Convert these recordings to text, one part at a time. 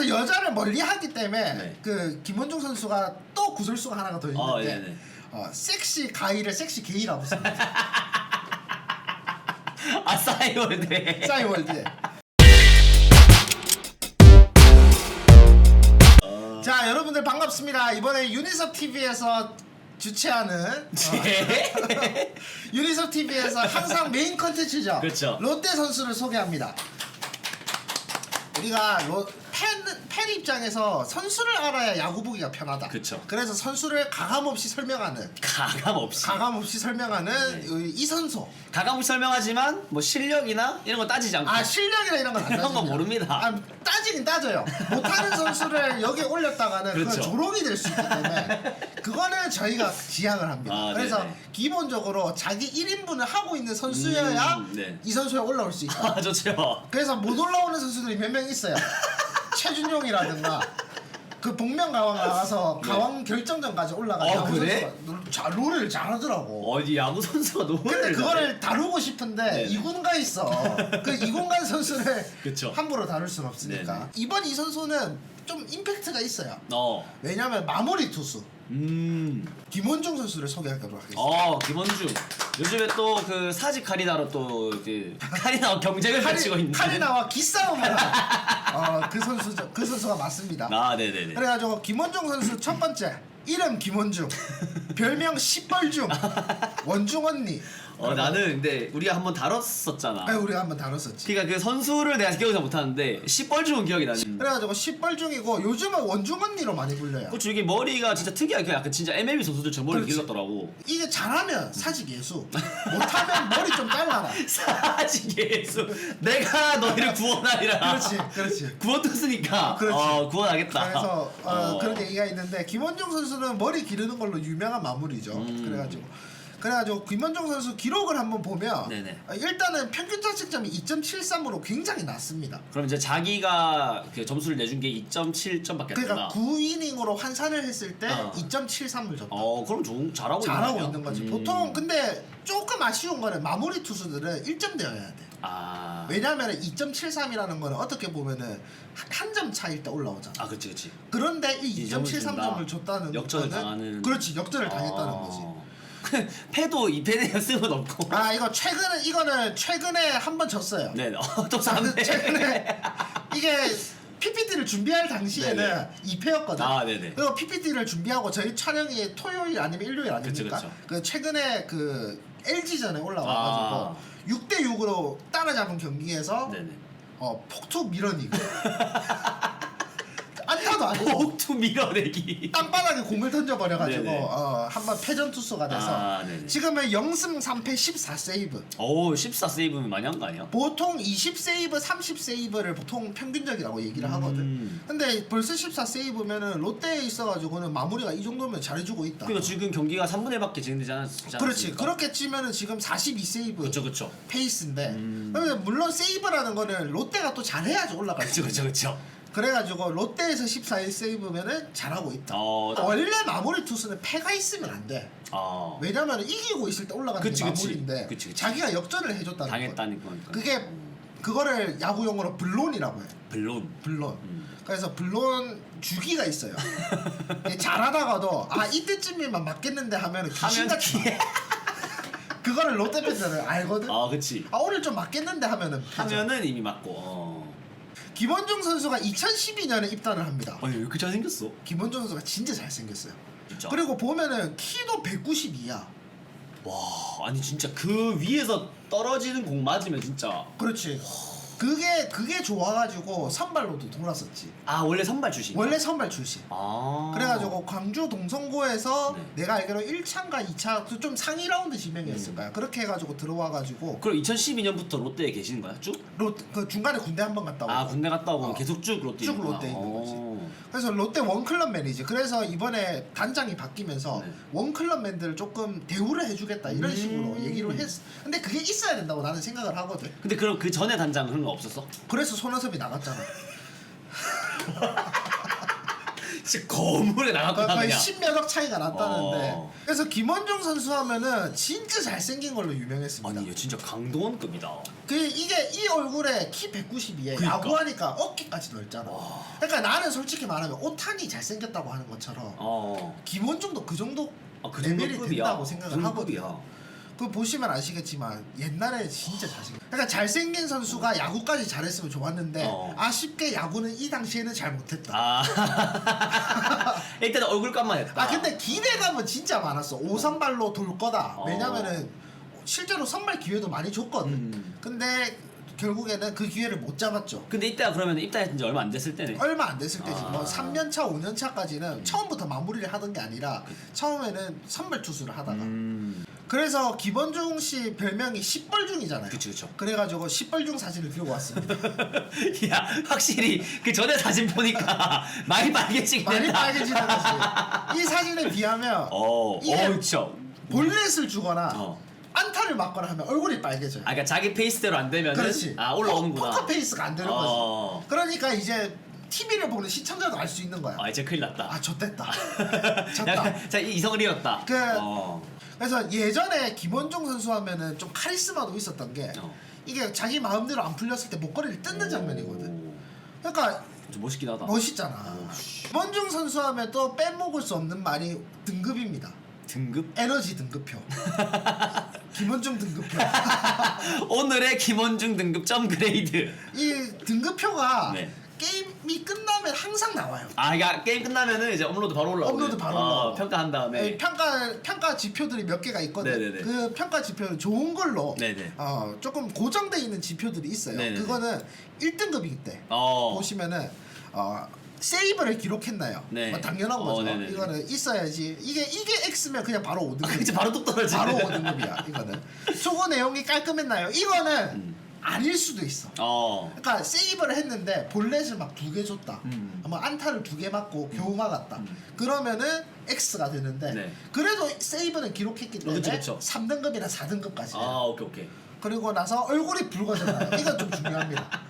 그래서 여자를 멀리하기 때문에 네. 그 김원중 선수가 또 구설수가 하나가 더 아, 있는데 네네. 어, 섹시 가이를 섹시 게이라고 씁니다. 아 싸이월드. 싸이월드에. 어. 자 여러분들 반갑습니다. 이번에 유니섭 TV에서 주최하는 어, 네. 유니섭 TV에서 항상 메인 컨텐츠죠. 그렇죠. 롯데 선수를 소개합니다. 우리가 로, 팬, 팬 입장에서 선수를 알아야 야구 보기가 편하다. 그쵸. 그래서 선수를 가감 없이 설명하는 가감 없이. 가감 없이 설명하는 네. 이- 이선소. 가감 없이 설명하지만 뭐 실력이나 이런 거 따지지 않고. 아 실력이나 이런 건안 그런 건. 모릅니다. 아, 따지긴 따져요. 못하는 선수를 여기 올렸다가는 그 그렇죠. 조롱이 될 수 있기 때문에 그거는 저희가 지향을 합니다. 아, 그래서 네네. 기본적으로 자기 1인분을 하고 있는 선수여야 음, 네. 이 선수에 올라올 수 있다. 아 좋죠. 그래서 못 올라오는 선수들이 몇 명 있어요. 최준용이라든가 그 복면 가왕 나가서 네. 가왕 결정전까지 올라간 어, 야구 그래? 선수가 롤- 자, 롤을 잘하더라고. 어디 야구 선수가 너무 근데. 그거를 다루고 싶은데 네. 이군가 있어. 그 이군간 선수를 그쵸. 함부로 다룰 순 없으니까. 네네. 이번 이 선수는 좀 임팩트가 있어요. 어. 왜냐면 마무리 투수 음. 김원중 선수를 소개하도록 하겠습니다. 어 김원중. 요즘에 또 그 사직 카리나로 또그 카리나와 경쟁을 펼치고 있는. 카리나와 기싸움을 한 어, 그 선수죠. 그 선수가 맞습니다. 아 네 네 네. 그래가지고 김원중 선수 첫 번째 이름 김원중, 별명 시뻘중, 원중 언니. 어 나는 근데 우리가 한번 다뤘었잖아. 아, 우리가 한번 다뤘었지. 그러니까 그 선수를 내가 기억을 잘 못하는데 시뻘중은 기억이 나는. 그래가지고 시뻘 중이고 요즘은 원중 언니로 많이 불려요. 그치 이게 머리가 진짜 특이하게 그 약간 진짜 MLB 선수들처럼 머리 그렇지. 길렀더라고. 이게 잘하면 사직 예수, 못하면 머리 좀 잘라라. 사직 예수. 내가 너희를 구원하리라. 그렇지, 그렇지. 구원 투수니까. 그렇지. 어 구원하겠다. 그래서 어, 어. 그런 얘기가 있는데 김원중 선수는 머리 기르는 걸로 유명한 마무리죠. 음. 그래가지고 그래가지고 김원중 선수 기록을 한번 보면 네네. 어, 일단은 평균 자책점이 2.73으로 굉장히 낮습니다. 그럼 이제 자기가 그 점수를 내준 게 2.7점밖에 안 그러니까 된다. 9이닝으로 환산을 했을 때 어. 2.73을 줬다. 어 그럼 좋은 잘하고 잘하고 있는, 있는 거지. 음. 보통 근데 조금 아쉬운 거는 마무리 투수들은 1점 되어야 돼. 아. 왜냐하면 2.73이라는 거는 어떻게 보면은 한 점 차일 때 올라오잖아. 아 그치 그치. 그런데 이이 점을 2.73점을 준다. 줬다는 역전을 거는 당하는. 그렇지 역전을 당했다는 어. 거지. 패도 이 패드에 쓰면 없고. 아 이거 최근에 이거는 최근에 한 번 졌어요. 네. 어, 또 아, 쌌네. 근데 최근에 이게 PPT를 준비할 당시에는 네네. 2패였거든. 아, 네네. 그리고 PPT를 준비하고 저희 촬영이 토요일 아니면 일요일 아닙니까? 그쵸. 그 최근에 그 LG전에 올라와가지고 아. 6대 6으로 따라잡은 경기에서 네네. 어 폭투 밀어니고 안타도 아니고 폭투 밀어내기. 땅바닥에 공을 던져버려가지고 네네. 어, 한번 패전 투수가 돼서 아, 네네. 지금은 0승 3패 14세이브 오, 14 세이브면 많이 한 거 아니야? 보통 20세이브 30세이브를 보통 평균적이라고 얘기를 하거든 음. 근데 벌써 14세이브면은 롯데에 있어가지고는 마무리가 이 정도면 잘해주고 있다 그러니까 지금 경기가 3분의 1밖에 진행되지 않았, 지 그렇지 않았습니까? 그렇게 치면은 지금 42세이브 그쵸 그쵸 페이스인데 음. 그러면 물론 세이브라는 거는 롯데가 또 잘해야지 올라갈 수 그쵸 그쵸 그쵸 그래가지고 롯데에서 14세이브면은 잘하고 있다. 어, 원래 마무리 투수는 패가 있으면 안 돼. 어 왜냐면 이기고 있을 때 올라가는 그치, 게 그치. 마무리인데 그치, 그치. 자기가 역전을 해줬다는 거 당했다는 거니까 그게 그거를 야구 용어로 블론이라고 해 블론. 블론. 음. 그래서 블론 주기가 있어요. 잘하다가도 아 이때쯤이면 맞겠는데 하면 귀신 하면 같이 기- 그거를 롯데 팬들은 알거든? 아 그치. 아 오늘 좀 맞겠는데 하면은. 하면은 이미 맞고 어. 김원중 선수가 2012년에 입단을 합니다. 아니 왜 이렇게 잘생겼어? 김원중 선수가 진짜 잘생겼어요. 진짜? 그리고 보면은 키도 192야. 와 아니 진짜 그 위에서 떨어지는 공 맞으면 진짜. 그렇지 그게 그게 좋아가지고 선발로도 돌았었지 아 원래 선발 출신 원래 선발 출신 아 그래가지고 광주 동성고에서 네. 내가 알기로 1차인가 2차 좀 상위 라운드 지명이었을 거야 그렇게 해가지고 들어와가지고 그럼 2012년부터 롯데에 계시는 거야 쭉? 롯, 그 중간에 군대 한 번 갔다 오고 아 군대 갔다 오고 어. 계속 쭉 롯데 쭉. 롯데에 있는 거지. 어. 그래서 롯데 원클럽 매니지 그래서 이번에 단장이 바뀌면서 네. 원클럽맨들 조금 대우를 해주겠다 이런 음. 식으로 얘기를 했어 근데 그게 있어야 된다고 나는 생각을 하거든 근데 그럼 그 전에 단장 그런 거 없었어? 그래서 손아섭이 나갔잖아 진짜 거물에 나갔구나 거의 그냥. 10몇억 차이가 났다는데 어. 그래서 김원중 선수 하면은 진짜 잘생긴 걸로 유명했습니다. 아니 얘 진짜 강동원급이다. 그 이게 이 얼굴에 키 192에 그러니까. 야구하니까 어깨까지 넓잖아. 와. 그러니까 나는 솔직히 말하면 오탄이 잘생겼다고 하는 것처럼 어. 김원중도 그 정도 아, 그 레벨이 급이야. 된다고 생각을 그 하거든요. 급이야. 그 보시면 아시겠지만 옛날에 진짜 잘생. 그러니까 잘생긴 선수가 야구까지 잘했으면 좋았는데 어. 아쉽게 야구는 이 당시에는 잘 못했다. 아. 일단 얼굴값만 했다. 아 근데 기대감은 진짜 많았어. 오선발로 돌 거다. 어. 왜냐면은 실제로 선발 기회도 많이 줬거든. 음. 근데 결국에는 그 기회를 못 잡았죠. 근데 이때가 그러면 입단했던 지 얼마 안 됐을 때네. 얼마 안 됐을 때지. 아. 뭐 3년 차, 5년 차까지는 음. 처음부터 마무리를 하던 게 아니라 처음에는 선발 투수를 하다가 음. 그래서 기본중 씨 별명이 시뻘중이잖아요. 그쵸 그쵸. 그래가지고 시뻘중 사진을 들고 왔습니다. 야 확실히 그 전에 사진 보니까 많이 빨개지긴 많이 했다. 빨개지는 거지. 이 사진에 비하면 어. 이게- 어. 볼넷을 주거나 어. 안타를 맞거나 하면 얼굴이 빨개져요. 아 그러니까 자기 페이스대로 안 되면은 그렇지. 아 올라오는구나. 포, 카 페이스가 안 되는 어. 거지. 그러니까 이제 TV를 보는 시청자도 알 수 있는 거야. 아 이제 큰일 났다. 아, 좆됐다. 졌다. 자 이성을 잃었다. 그- 어. 그래서 예전에 김원종 선수 하면은 좀 카리스마도 있었던 게 어. 이게 자기 마음대로 안 풀렸을 때 목걸이를 뜯는 장면이거든. 그러니까 좀 멋있긴 하다. 멋있잖아. 김원종 선수 하면 또 빼먹을 수 없는 말이 등급입니다. 등급 에너지 등급표. 김원중 등급표. 오늘의 김원중 등급 점 그레이드. 이 등급표가 네. 게임이 끝나 면 항상 나와요. 아 그러니까 게임 끝나면은 이제 업로드 바로 올라오고. 업로드 바로 어, 올라오고. 평가한 다음에. 이 평가 평가 지표들이 몇 개가 있거든. 네네네. 그 평가 지표는 좋은 걸로 네네. 어 조금 고정돼 있는 지표들이 있어요. 네네네. 그거는 1등급일 때 어. 보시면은 어 세이브를 기록했나요? 네. 뭐 당연한 어, 거죠. 네네네. 이거는 있어야지. 이게 이게 X면 그냥 바로 5등급. 이제 바로 뚝 떨어지네. 바로 5등급이야. 이거는. 수고 내용이 깔끔했나요? 이거는 음. 아닐 수도 있어. 어. 그러니까 세이브를 했는데 볼넷을 막 두 개 줬다. 음. 뭐 안타를 두 개 맞고 겨우 막았다. 그러면은 X가 되는데 네. 그래도 세이브는 기록했기 때문에 그쵸, 그쵸. 3등급이나 4등급까지. 아 오케이 오케이. 그리고 나서 얼굴이 붉어졌나요? 이건 좀 중요합니다.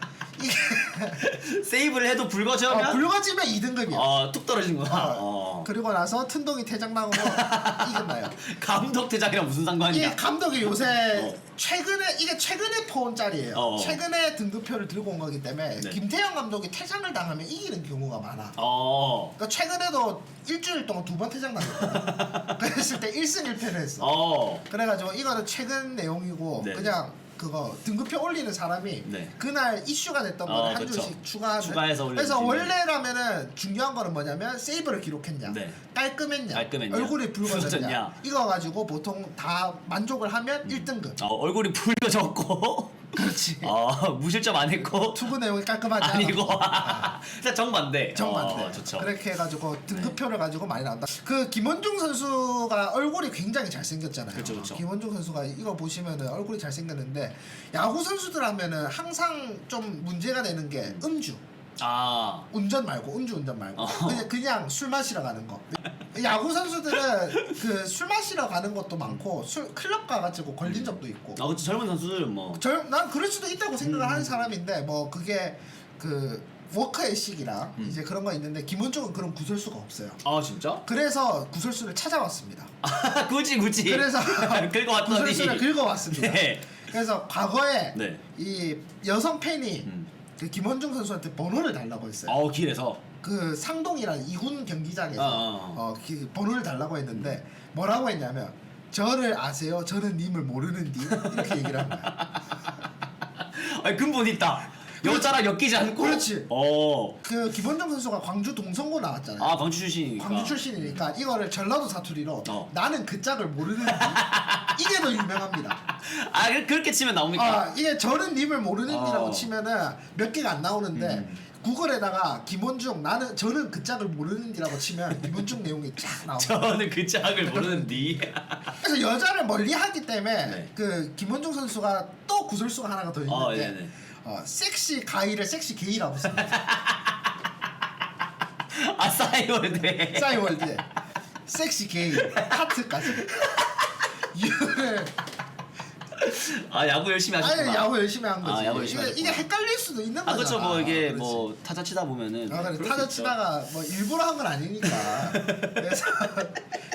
이게 세이브를 해도 붉어지면 어, 붉어지면 2등급이야. 어뚝 떨어지는구나. 어. 그리고 나서 튼동이 퇴장 나고 이겼나요? 감독 퇴장이랑 무슨 상관이야? 이게 감독이 요새 어. 최근에 이게 최근에 퍼온 짤이에요. 어. 최근에 등급표를 들고 온 거기 때문에 네. 김태형 감독이 퇴장을 당하면 이기는 경우가 많아. 어. 그러니까 최근에도 일주일 동안 두 번 퇴장 당했거든. 그랬을 때 1승 1패를 했어. 어. 그래가지고 이거는 최근 내용이고 네. 그냥 그거 등급표 올리는 사람이 네. 그날 이슈가 됐던 어, 거를 한 그쵸. 줄씩 추가하는. 추가해서 올리는 그래서 팀. 원래라면은 중요한 거는 뭐냐면 세이브를 기록했냐, 네. 깔끔했냐, 깔끔했냐, 얼굴이 붉어졌냐, 붉어졌냐. 이거 가지고 보통 다 만족을 하면 1등급. 어, 얼굴이 붉어졌고 그렇지. 어, 무실점 안 했고 투구 내용이 깔끔하지 아니고. 진짜 정반대. 정반대. 어, 좋죠. 그렇게 해가지고 등급표를 가지고 많이 나온다. 그 김원중 선수가 얼굴이 굉장히 잘생겼잖아요. 그쵸, 그쵸. 김원중 선수가 이거 보시면은 얼굴이 잘생겼는데 야구 선수들 하면은 항상 좀 문제가 되는 게 음주. 아. 운전 말고 음주 운전 말고 어. 그냥 그냥 술 마시러 가는 거. 야구 선수들은 그 술 마시러 가는 것도 많고 술 클럽 가가지고 걸린 적도 있고. 아, 그치 젊은 선수들은 뭐 절, 난 그럴 수도 있다고 생각을 음. 하는 사람인데 뭐 그게 그 워커의 식이랑 음. 이제 그런 거 있는데 김원중은 그런 구설수가 없어요. 아, 진짜? 그래서 구설수를 찾아왔습니다. 아, 굳이 굳이. 그래서 긁어왔더니 구설수를 긁어왔습니다. 네. 그래서 과거에 네. 이 여성 팬이 음. 그 김원중 선수한테 번호를 달라고 했어요. 어, 길에서 그 상동이라는 이군 경기장에서 어, 어, 어, 그 번호를 달라고 했는데 뭐라고 했냐면 저를 아세요? 저는 님을 모르는디 이렇게 얘기를 한 거야. 아니, 근본 있다. 여자랑 엮이지 않고 그렇지. 어. 그 김원중 선수가 광주 동성고 나왔잖아요. 아, 광주 출신이니까. 광주 출신이니까 이거를 전라도 사투리로 어. 나는 그 짝을 모르는디 이게 더 유명합니다. 아, 그- 그렇게 치면 나옵니까? 아 이게 저는 님을 모르는디라고 어. 치면은 몇 개가 안 나오는데 음. 구글에다가 김원중 나는 저는 그 짝을 모르는디라고 치면 김원중 내용이 쫙 나옵니다. 저는 그 짝을 모르는디. 그래서 여자를 멀리하기 때문에 네. 그 김원중 선수가 또 구설수가 하나가 더 있는데 어, 네네. 어, 섹시 가이를 섹시 게이라고 씁니다. 아, 싸이월드. 아 야구 열심히 하셨구나. 아니 야구 열심히 한 거지. 아, 야구 열심히 이게, 하셨구나. 이게 헷갈릴 수도 있는 거잖아. 아 그렇죠 뭐 이게 그렇지. 뭐 타자 치다 보면은 아 그래 그럴 타자 있죠. 치다가 뭐 일부러 한 건 아니니까. 그래서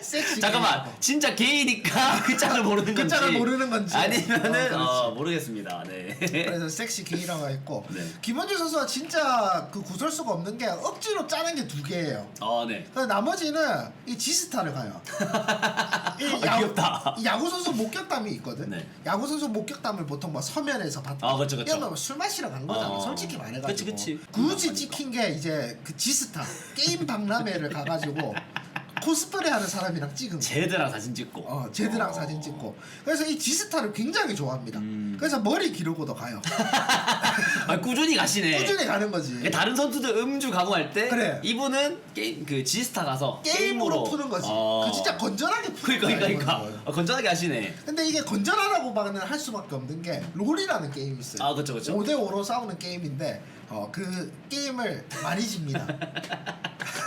섹시. 잠깐만. 진짜 게이니까 그 짝을 모르는 그 건지 짝을 모르는 건지. 아니면은 어, 어. 모르겠습니다 네 그래서 섹시 게이라고 했고 네. 김원준 선수가 진짜 그 구설수가 없는 게 억지로 짜는 게 두 개예요. 아, 네. 그래서 나머지는 이 지스타를 가요. 이 아, 귀엽다. 이 야구 선수 목격담이 있거든. 네. 야구 선수 목격담을 보통 뭐 서면에서 봤다. 아, 그쵸, 그쵸. 이런 거술 마시러 간 거잖아. 어. 솔직히 말해가지고. 그치, 그치. 굳이 찍힌 게 이제 그 지스타 게임 박람회를 가가지고 코스프레 하는 사람이랑 찍은 거. 제드랑 사진 찍고 어, 제드랑 어. 사진 찍고. 그래서 이 지스타를 굉장히 좋아합니다. 음. 그래서 머리 기르고도 가요. 아, 꾸준히 가시네 꾸준히 가는 거지. 그러니까 다른 선수들 음주 가공할 때 그래. 이분은 게임 그 지스타 가서 게임으로 푸는 거지. 어. 그 진짜 건전하게 푸는 그러니까 거야. 그러니까 이거는. 그러니까 어, 건전하게 하시네 근데 이게 건전하다고만은 할 수밖에 없는 게 롤이라는 게임이 있어요. 아, 그쵸, 그쵸. 5대 5로 싸우는 게임인데 어, 그 게임을 많이 집니다.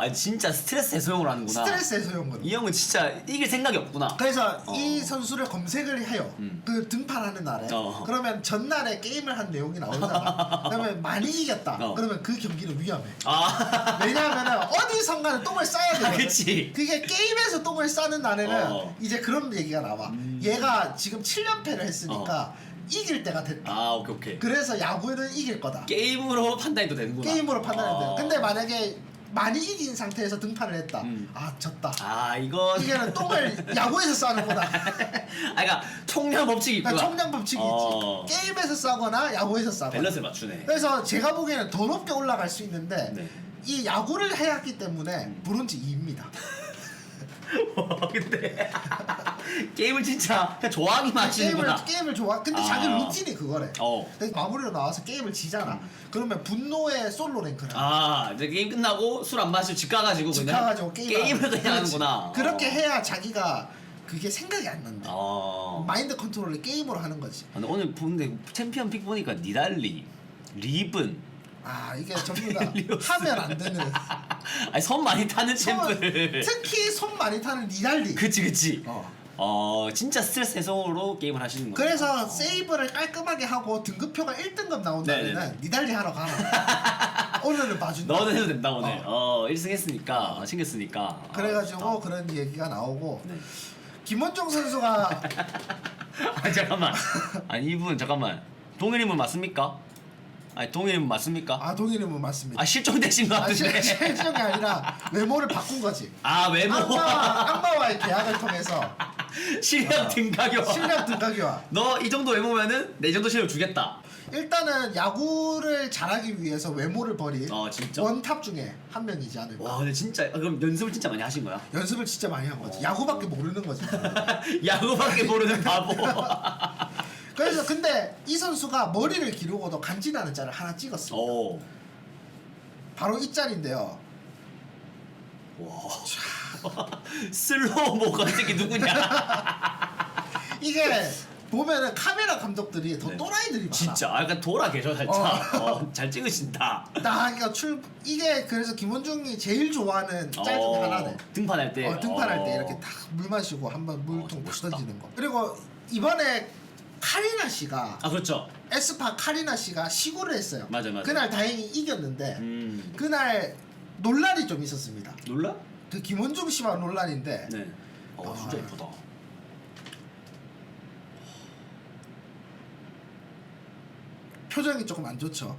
아 진짜 스트레스 해소용으로 하는구나 스트레스 해소용으로. 이 형은 진짜 이길 생각이 없구나 그래서 어. 이 선수를 검색을 해요. 음. 그 등판하는 날에. 어. 그러면 전날에 게임을 한 내용이 나오잖아. 그러면 많이 이겼다. 어. 그러면 그 경기는 위험해. 아 왜냐하면 어디선가는 똥을 싸야 되거든. 그치. 그게 게임에서 똥을 싸는 날에는 어. 이제 그런 얘기가 나와. 음. 얘가 지금 7연패를 했으니까 이길 때가 됐다. 아 오케이 오케이 그래서 야구는 이길 거다. 게임으로 판단해도 되는구나 게임으로 판단해야 돼. 아. 근데 만약에 많이 이긴 상태에서 등판을 했다. 음. 아 졌다. 아 이건 이게는 똥을 야구에서 싸는 거다. 아 그러니까 총량 법칙이 있구나 그러니까 총량 법칙이 어. 있지. 게임에서 싸거나 야구에서 싸거나. 밸런스를 맞추네 그래서 제가 보기에는 더 높게 올라갈 수 있는데 네. 이 야구를 해왔기 때문에 브론즈 2입니다. 근데 게임을 진짜 그냥 좋아하기만 하시는구나 게임을 게임을 좋아. 근데 아. 자기 루틴이 그거래. 어. 근데 마무리로 나와서 게임을 지잖아. 그러면 분노의 솔로 랭크를. 아 이제 게임 끝나고 술 안 마시고 집 가가지고 집 그냥 가가지고 게임 게임을 그냥. 하는구나 그렇게 어. 해야 자기가 그게 생각이 안 난다. 어. 마인드 컨트롤을 게임으로 하는 거지. 근데 오늘 보는데 챔피언 픽 보니까 니달리 리븐 아 이게 전부 다. 하면 안 되는. 아니 손 많이 타는 손- 챔프를 특히 손 많이 타는 니달리. 그치 그치 어. 어 진짜 스트레스 해소로 게임을 하시는 거예요 그래서 세이브를 깔끔하게 하고 등급표가 1등급 나온 네네네. 날에는 니달리 하러 가라. 오늘은 봐준다. 너는 해도 된다 오늘 어. 어, 1승 했으니까 챙겼으니까 아, 그래가지고 좋다. 그런 얘기가 나오고 네. 김원종 선수가 아 잠깐만 아니 이분 잠깐만 동일인분 맞습니까? 아니 동일인분 맞습니까? 아 동일이면 맞습니다. 아 실종되신 것 아, 같은데 실- 실종이 아니라 외모를 바꾼 거지. 아 외모 악마, 악마와의 계약을 통해서 실력 등가교 실력 등각이와 너이 정도 외모면은 내 정도 실력 주겠다 일단은 야구를 잘하기 위해서 외모를 버린 어 진짜 원탑 중에 한 명이지 않을까. 와 근데 진짜 아, 그럼 연습을 진짜 많이 하신 거야? 연습을 진짜 많이 한 거지. 어. 야구밖에 모르는 거지. 야구밖에 모르는 바보 그래서 근데 이 선수가 머리를 기르고도 간지나는 짤을 하나 찍었어. 요오 바로 이 짤인데요. 와. 슬로우 모가 새끼 누구냐? 이게 보면은 카메라 감독들이 더 네. 또라이들이 많아. 진짜 아, 약간 돌아 계셔 살짝. 어. 어, 잘 찍으신다. 나 이거 출 이게 그래서 김원중이 제일 좋아하는 짤 중에 어, 하나네. 등판할 때. 어, 등판할 때 어. 이렇게 딱 물 마시고 한번 물통 좀탁 멋있다. 던지는 거. 그리고 이번에 카리나 씨가 아 그렇죠. 에스파 카리나 씨가 시구를 했어요. 맞아, 맞아. 그날 다행히 이겼는데 음. 그날 논란이 좀 있었습니다. 놀라? 그 김원중 씨와 논란인데 네. 어 진짜 아. 예쁘다. 표정이 조금 안 좋죠.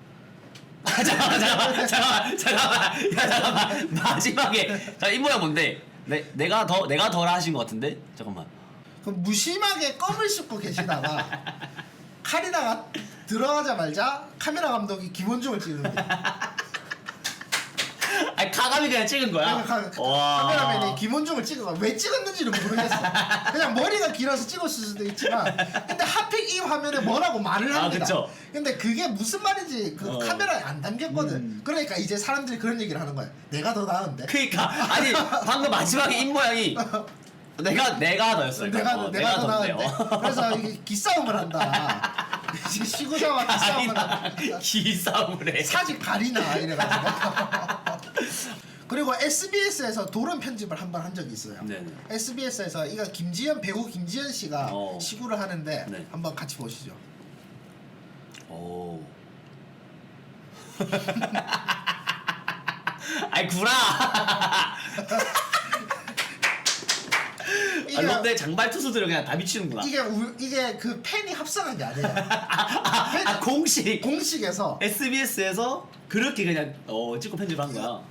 아, 잠깐만 잠깐만 잠깐만 잠깐만 야 잠깐만 마지막에 자이 모양 뭔데? 내 내가 더 내가 덜 하신 것 같은데 잠깐만. 그 무심하게 껌을 씹고 계시다가 카리나가 들어가자마자 카메라 감독이 김원중을 찍는 거예요. 아니 가감이 그냥 찍은 거야. 그러니까 카- 와. 카메라맨이 김원중을 찍은 거야. 왜 찍었는지는 모르겠어. 그냥 머리가 길어서 찍었을 수도 있지만, 근데 하필 이 화면에 뭐라고 말을 아, 합니다. 그쵸. 근데 그게 무슨 말인지 그 어. 카메라에 안 담겼거든. 음. 그러니까 이제 사람들이 그런 얘기를 하는 거야. 내가 더 나은데. 그니까 아니 방금 마지막에 입 모양이 내가 내가 너였어요. 내가 어, 내가 더. 나은데. 어. 그래서 이게 기싸움을 한다. 시구자와 기싸움을 한다. 기싸움을 해. 사직 가리나 이래가지고 그리고 SBS에서 도론 편집을 한 번 한 적이 있어요. 네네. SBS에서 이거 김지현 배우 김지현 씨가 어. 시구를 하는데 네. 한번 같이 보시죠. 오. 아이 구라. 아, 롯데 장발 투수들은 그냥 다 미치는구나. 이게 우- 이게 그 팬이 합성한 게 아니에요. 아 공식 공식에서 SBS에서 그렇게 그냥 어 찍고 편집한 거야.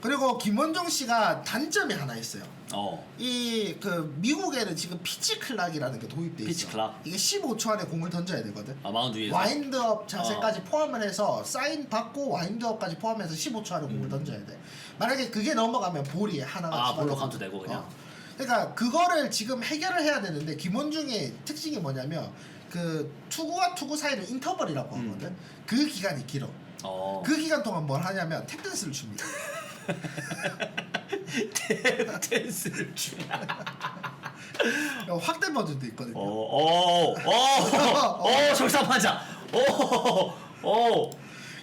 그리고 김원종 씨가 단점이 하나 있어요. 어. 이 그 미국에는 지금 피치 클락이라는 게 도입돼 있어. 피치 클락? 이게 15초 안에 공을 던져야 되거든. 아 마운드 위에서. 와인드업 자세까지 어. 포함을 해서 사인 받고 와인드업까지 포함해서 15초 안에 공을 던져야 돼. 만약에 그게 넘어가면 볼이 하나가 음. 아. 볼로 카운트 되고 그냥? 어. 그러니까 그거를 지금 해결을 해야 되는데 김원중의 특징이 뭐냐면 그 투구와 투구 사이를 인터벌이라고 음. 하거든. 그 기간이 길어. 어. 그 기간 동안 뭘 하냐면 탭댄스를 춥니다. 댄스를 추나. 확대 버전도 있거든요. 어. 어. 어. 어. 절삼하자. 어. 어.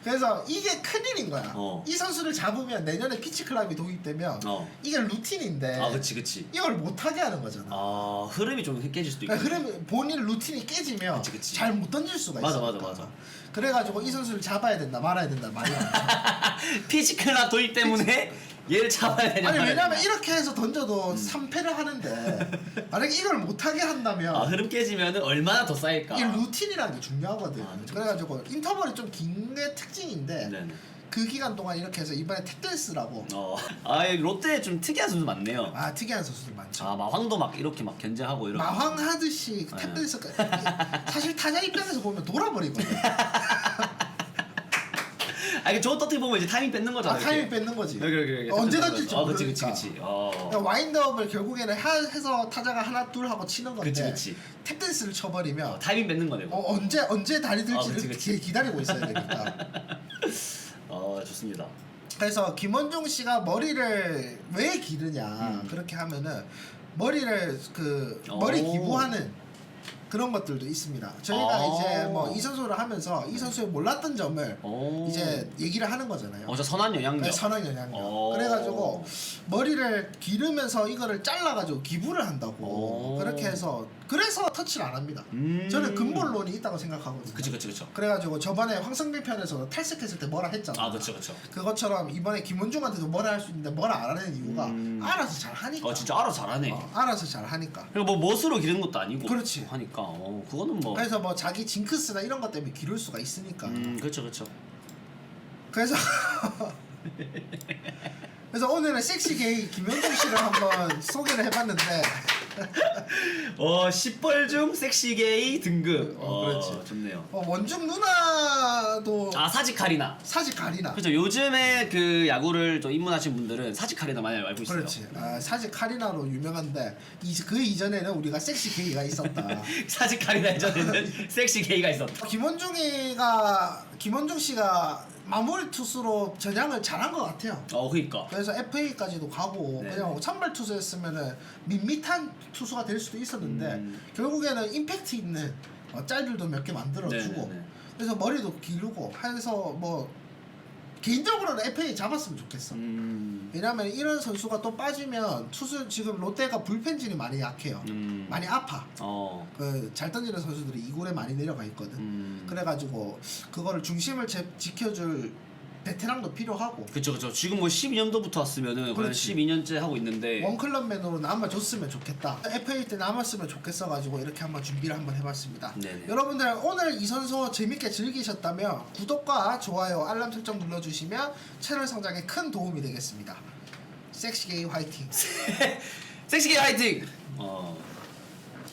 그래서 이게 큰일인 거야. 어. 이 선수를 잡으면 내년에 피치 클럽이 도입되면 어. 이게 루틴인데 아 그치 그치. 이걸 못하게 하는 거잖아. 아 흐름이 좀 깨질 수도. 그러니까 흐름 본인 루틴이 깨지면 그치, 그치. 잘 못 던질 수가 맞아, 있어. 맞아, 맞아. 그래가지고 이 선수를 잡아야 된다 말아야 된다 말이 많아. 피지컬라 도입 때문에 얘를 잡아야 되냐. 아니 왜냐면. 이렇게 해서 던져도 3패를 하는데 만약에 이걸 못하게 한다면 아 흐름 깨지면은 얼마나 더 쌓일까. 이 루틴이라는 게 중요하거든. 아, 그래가지고 인터벌이 좀 긴 게 특징인데 네네. 그 기간 동안 이렇게 해서 이번에 탭댄스라고 어. 아 롯데 좀 특이한 선수 많네요. 아 특이한 선수들 많죠. 아 마황도 막 이렇게 막 견제하고 이런. 마황 하듯이 네. 탭댄스 사실 타자 입장에서 보면 돌아버리거든. 아 이게 저 어떻게 보면 이제 타이밍 뺏는 거잖아. 아, 타이밍 뺏는 거지. 그래 그래 그래. 언제 던질지 어, 그치 모르니까. 그치 그치. 어. 그러니까 와인드업을 결국에는 하, 해서 타자가 하나 둘 하고 치는 건데 그치, 그치. 탭댄스를 쳐버리면 어, 타이밍 뺏는 거네. 어, 어, 언제 언제 다리 들지를 아, 그치, 그치. 기- 기다리고 있어야 되니까. 어 좋습니다. 그래서 김원종 씨가 머리를 왜 기르냐 음. 그렇게 하면은 머리를 그 머리 오. 기부하는 그런 것들도 있습니다. 저희가 아. 이제 뭐 이 선수를 하면서 이 선수의 몰랐던 점을 오. 이제 얘기를 하는 거잖아요. 어 저 선한 영향력. 네, 선한 영향력. 오. 그래가지고 머리를 기르면서 이거를 잘라가지고 기부를 한다고 오. 그렇게 해서 그래서 터치를 안 합니다. 음. 저는 근본론이 있다고 생각하거든요. 그치 그치 그치. 그래가지고 저번에 황성빈 편에서 탈색했을 때 뭐라 했잖아. 아 그쵸 그쵸. 그것처럼 이번에 김원중한테도 뭐라 할 수 있는데 뭐라 안 하는 이유가 음. 알아서 잘 하니까. 어 진짜 알아 잘하네. 어, 알아서 잘 하니까. 그리고 뭐 멋으로 기르는 것도 아니고. 그렇지. 하니까 어 그거는 뭐. 그래서 뭐 자기 징크스나 이런 것 때문에 기를 수가 있으니까. 음 그렇죠 그렇죠. 그래서 그래서 오늘은 섹시 게이 김현중 씨를 한번 소개를 해봤는데 어 10벌 중 섹시 게이 등급. 어, 그렇지. 좋네요. 어, 원중 누나도 아 사직 카리나. 사직 가리나 그렇죠. 요즘에 그 야구를 좀 입문하신 분들은 사직 카리나 많이 알고 있어요. 그렇지 아, 사직 카리나로 유명한데 이, 그 이전에는 우리가 섹시 게이가 있었다 사직 카리나 예전에는 섹시 게이가 있었다. 김원중이가 김원중 씨가 마무리 투수로 전향을 잘한 것 같아요 어 그니까. 그래서 FA까지도 가고 네. 그냥 선발 투수였으면은 밋밋한 투수가 될 수도 있었는데 음. 결국에는 임팩트 있는 어, 짤들도 몇 개 만들어주고 네, 네, 네. 그래서 머리도 기르고 해서 뭐 개인적으로는 FA 잡았으면 좋겠어. 음. 왜냐면 이런 선수가 또 빠지면 투수 지금 롯데가 불펜진이 많이 약해요. 음. 많이 아파. 어. 그 잘 던지는 선수들이 2군에 많이 내려가 있거든. 음. 그래가지고 그거를 중심을 제- 지켜줄 베테랑도 필요하고 그쵸 그쵸. 지금 뭐 12년도부터 왔으면은 거의 그렇지. 12년째 하고 있는데. 원클럽맨으로 남아줬으면 좋겠다. FA 때 남았으면 좋겠어가지고 이렇게 한번 준비를 한번 해봤습니다. 네네. 여러분들 오늘 이 선수 재밌게 즐기셨다면 구독과 좋아요, 알람 설정 눌러주시면 채널 성장에 큰 도움이 되겠습니다. 섹시게이 화이팅! 섹시 게이 화이팅. 어.